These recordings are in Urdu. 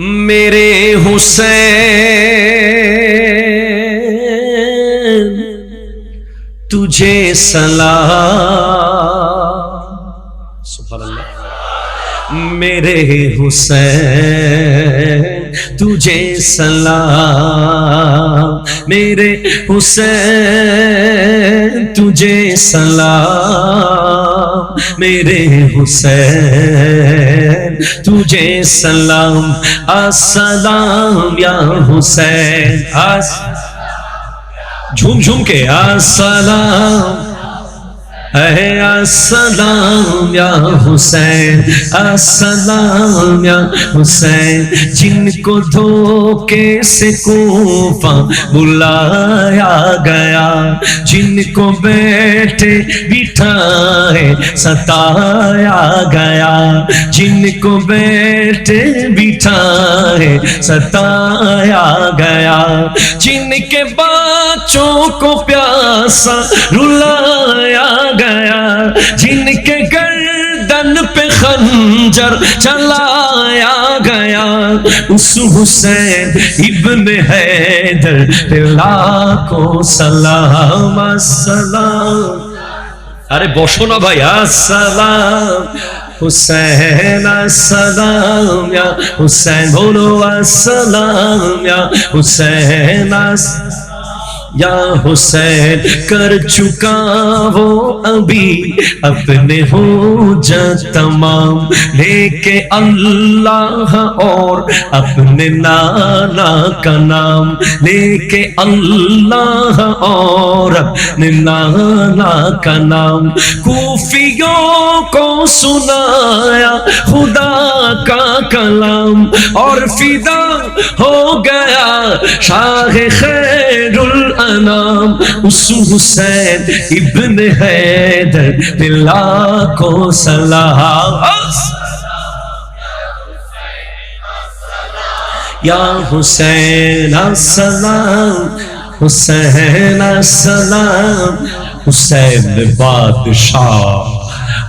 میرے حسین تجھے سلام۔ سبحان اللہ۔ میرے حسین تجھے سلام، میرے حسین، تجھے سلام، میرے حسین، تجھے سلام، السلام یا حسین جھوم جھوم کے، السلام۔ اے السلام یا حسین، السلام یا حسین، جن کو دھوکے سے کوفہ بلایا گیا، جن کو بیٹھے بٹھائے ستایا گیا، جن کو بیٹھے بٹھائے ستایا گیا، جن کے بعد بچوں کو پیاسا رلایا گیا جن کے گردن پہ خنجر چلایا گیا اس حسین ابن حیدر پہ لاکھوں سلام السلام আরে বসো না ভাই আসসালাম হুসেন আসসালাম ইয়া হুসেন বলো আসসালাম ইয়া হুসেন আসসালাম یا حسین کر چکا وہ ابھی اپنے ہو جا تمام لے کے اللہ اور اپنے نانا کا نام لے کے اللہ اور اپنے نانا کا نام کوفیوں کو سنایا خدا کا کلام اور فدا ہو گیا شاہ خیر ال انام اس حسین ابن حیدر دلا کو سلام یا حسین السلام حسین السلام، حسین بادشاہ،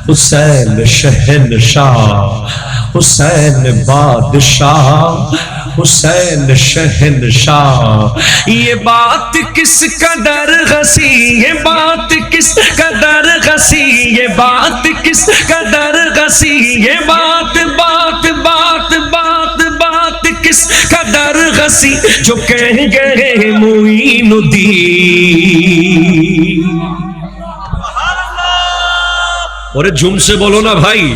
حسین شہن شاہ حسین بادشاہ، حسین شہن شاہ یہ بات کس قدر غسی یہ بات کس قدر غسی یہ بات کس قدر غسی یہ بات بات بات بات بات کس قدر غسی جو کہہ گئے معین الدین۔ اور جم سے بولو نا بھائی۔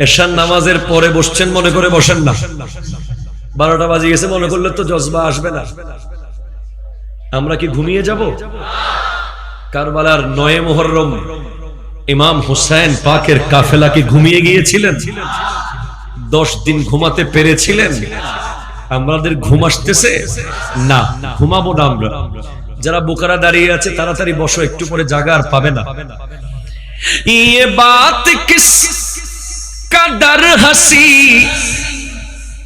এশার নামাজের পরে বসছেন মনে করে বসেন না। বারোটা বাজে গেছে মনে করলে তো জজবা আসবে না। আমরা কি ঘুমিয়ে যাব? কারবালার নয়ে মোহরম ইমাম হুসাইন পাকের কাফেলা কি ঘুমিয়ে গিয়েছিলেন? দশ দিন ঘুমাতে পেরেছিলেন? আমাদের ঘুম আসতেছে? না, ঘুমাবো না আমরা। যারা বোকারা দাঁড়িয়ে আছে, তাড়াতাড়ি বসো, একটু পরে জাগা আর পাবে না। ইয়ে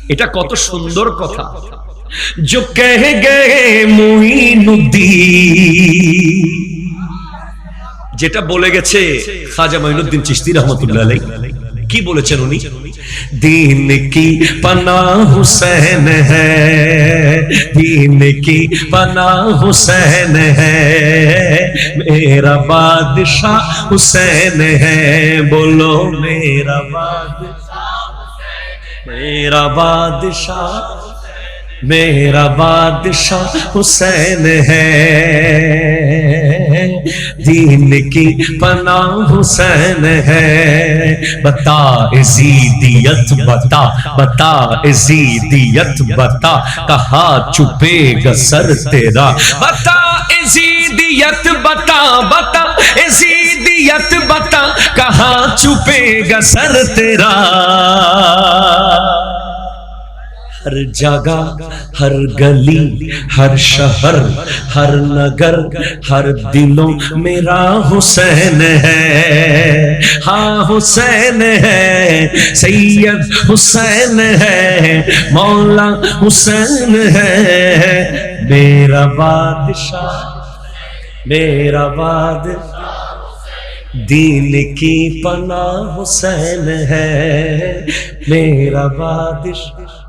এটা কত সুন্দর কথা। যো কে গে মুহিনুদ্দিন যেটা বলে গেছে, খাজা মহিনুদ্দিন চিশতি রহমতুল্লাহ কি বলেছেন উনি دین کی پناہ حسین ہے دین کی پناہ حسین ہے میرا بادشاہ حسین ہے بولو میرا بادشاہ میرا بادشاہ میرا بادشاہ حسین ہے دین کی پناہ حسین ہے۔ بتا ازیدیت بتا بتا ازیدیت بتا کہا چپے گا سر تیرا۔ بتا ازیدیت بتا بتا ازیدیت بتا کہاں چھپے گا سر تیرا۔ ہر جگہ، ہر گلی، ہر شہر، ہر نگر، ہر دلوں میرا حسین ہے۔ ہاں حسین ہے۔ سید حسین ہے۔ مولا حسین ہے۔ میرا بادشاہ میرا بادشاہ، دین کی پناہ حسین ہے۔ میرا بادشاہ